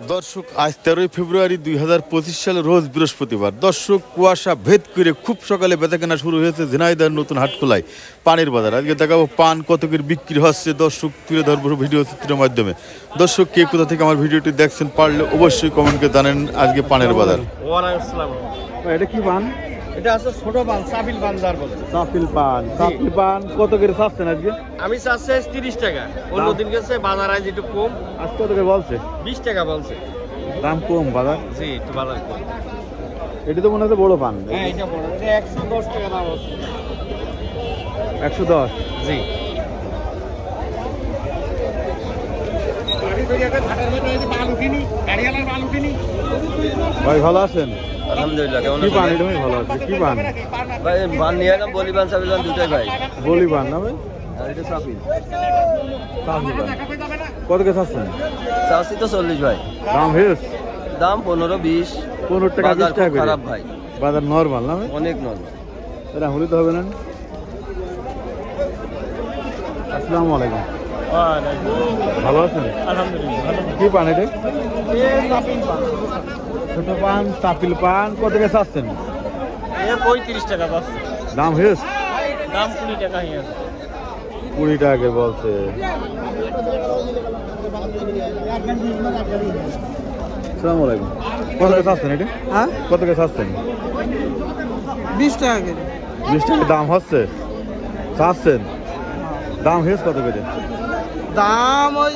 দর্শক আজ তেরোই ফেব্রুয়ারি দুই হাজার পঁচিশ সালে রোজ বৃহস্পতিবার। দর্শক কুয়াশা ভেদ করে খুব সকালে বেচাকেনা শুরু হয়েছে ঝিনাইদার নতুন হাটখোলায়। পানের বাজার। আজকে দেখাবো পান কত করে বিক্রি হচ্ছে। দর্শক তুলে ধরবো ভিডিও চিত্রের মাধ্যমে। দর্শক কে কোথা থেকে আমার ভিডিওটি দেখছেন পারলে অবশ্যই কমেন্টকে জানেন আজকে পানের বাজার। এটা কি পান? এটা আছে ছোট বান পান যার বলে। সাফিল পান সাফিল পান কত করে চাচ্ছেন আজকে? আমি চাচ্ছে তিরিশ টাকা। অন্য দিন গেছে বাজার আজ একটু কম। আজ কত করে বলছে? বিশ টাকা বলছে। দাম কম বাজার? জি একটু বাজার কম এটা তো মনে হচ্ছে বড় পান হ্যাঁ এটা বড়। এটা একশো দশ টাকা দাম আছে। একশো দশ? জি। ভাই ভালো আছেন? আলহামদুলিল্লাহ কেমন কি পান ভাই? ভালো আছে। কি পান ভাই বান নিয়ে এলাম বলি বান দুটাই ভাই। না ভাই। কত কে চাচ্ছেন? চাষি তো চল্লিশ ভাই। দাম হেস? দাম পনেরো বিশ। পনেরো টাকা বিশ টাকা খারাপ ভাই। বাজার নর্মাল না ভাই? অনেক নরম এটা হলে তো হবে না। আসসালামু আলাইকুম। ভালো আছেন? কি পান এটা? ছোট পান তাপিল পান কত কে চাচ্ছেন? পঁয়ত্রিশ টাকা দাম হেস দাম কুড়ি টাকা হয়ে কুড়ি টাকা বলছে। আসসালামু আলাইকুম। কত চাচ্ছেন এটা? হ্যাঁ? কত কে চাচ্ছেন? বিশ টাকা করে বিশ টাকা দাম হচ্ছে? চাচ্ছেন? দাম হেস কত করে? দাম ওই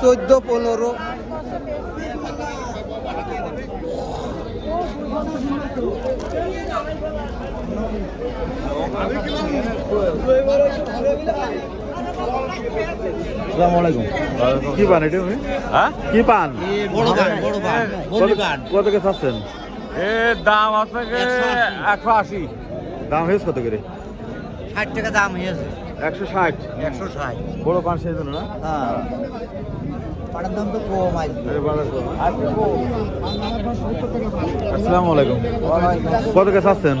চোদ্দ পনেরো। কি পান এটা হ্যাঁ? কি পান? গান কত- কে চাচ্ছেন? এর দাম আছে একশো আশি। দাম হেস কত করে? ষাট টাকা দাম হয়েছে। একশো ষাট। একশো ষাট। বড় পান সেই জন্য না? হ্যাঁ। দাম তো কম আসসালামু আলাইকুম। কত কে চাচ্ছেন?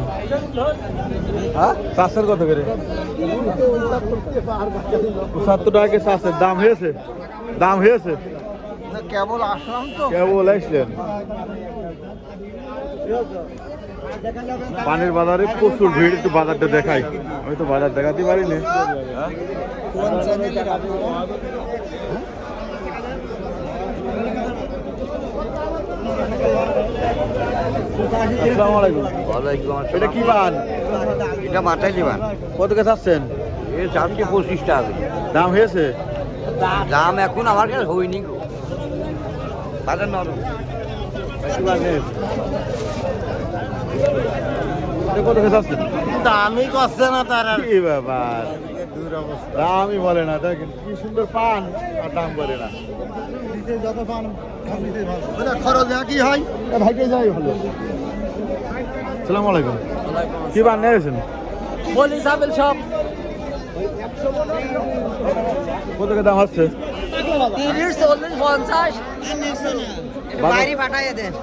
হ্যাঁ? চাচ্ছেন কত করে? পঁচাত্তর টাকা কে চাচ্ছেন। দাম হয়েছে? দাম হয়েছে? কেবল আসলাম তো। কেবল আসলেন। পানির বাজারে প্রচুর ভিড় একটু বাজারটা দেখাই। আমি তো বাজার দেখাতে পারিনি। কোন চ্যানেলের আসসালামু। আলাইকুম এটা কি পান এটা মাথায় দিবান কত কে চাচ্ছেন? এ চারশো পঁচিশ টাকা দাম হয়েছে? দাম এখন আমার কাছে হয়নি গো। বাজার করছে না তার আর। কি ব্যাপার? দামই বলে না দেখেন কি সুন্দর পান আর দাম বলে না। যত পান খরচ কি হয়? ভাইকে যাই ভালো সালাম আলাইকুম। কি পান নিয়েছেন? বলি সাবিল সব। কত দাম হচ্ছে? তিরিশ চল্লিশ পঞ্চাশ।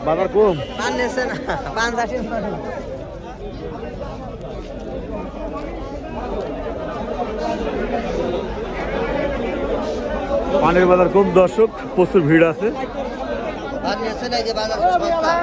বাজার- কম পানের বাজার কম দর্শক? প্রচুর ভিড় আছে।